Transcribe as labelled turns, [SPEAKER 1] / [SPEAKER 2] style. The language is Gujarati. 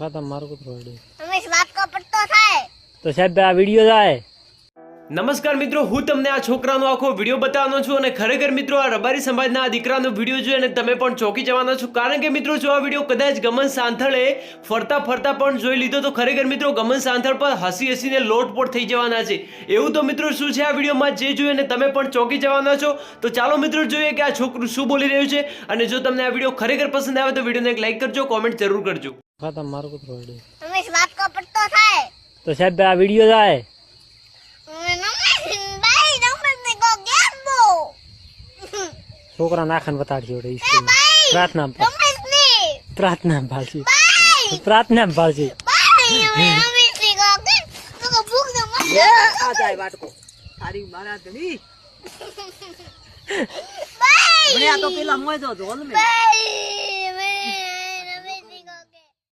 [SPEAKER 1] ખાતા મારું કૂતરું અડે
[SPEAKER 2] હંમેશ વાત કો પડતો થાય.
[SPEAKER 1] તો સાહેબ આ વીડિયો જાય.
[SPEAKER 3] નમસ્કાર મિત્રો હું તમને આ છોકરાનો આખો વીડિયો બતાવવાનો છું અને ખરેખર મિત્રો આ રબારી સમાજના આ દીકરાનો વીડિયો જોઈ અને તમે પણ ચોંકી જવાના છો. કારણ કે મિત્રો જો આ વીડિયો કદાચ ગમન સાંથળે ફરતા ફરતા પણ જોઈ લીધો તો ખરેખર મિત્રો ગમન સાંથળ પર હસી હસીને લોટપોટ થઈ જવાના છે. એવું તો મિત્રો શું છે આ વિડીયોમાં? જે જોયું અને તમે પણ ચોંકી જવાના છો. તો ચાલો મિત્રો જોઈએ કે આ છોકરું શું બોલી રહ્યું છે. અને જો તમને આ વીડિયો ખરેખર પસંદ આવે તો વિડીયોને એક લાઈક કરજો કોમેન્ટ જરૂર કરજો.
[SPEAKER 2] खत्म मार
[SPEAKER 1] को थोड़ी तुम इस बात
[SPEAKER 2] को
[SPEAKER 1] पत्तो
[SPEAKER 2] था। तो
[SPEAKER 1] सब आ
[SPEAKER 2] वीडियो
[SPEAKER 1] जाए। छोकरा
[SPEAKER 2] नाखन बता दियो रे इसको। प्रार्थना प्रार्थना भाजी तो प्रार्थना
[SPEAKER 4] भाजी ये आ जाए बात को।
[SPEAKER 2] तारी
[SPEAKER 4] मारा दनी। बढ़िया तो पहला मोए जो ढोल
[SPEAKER 2] में।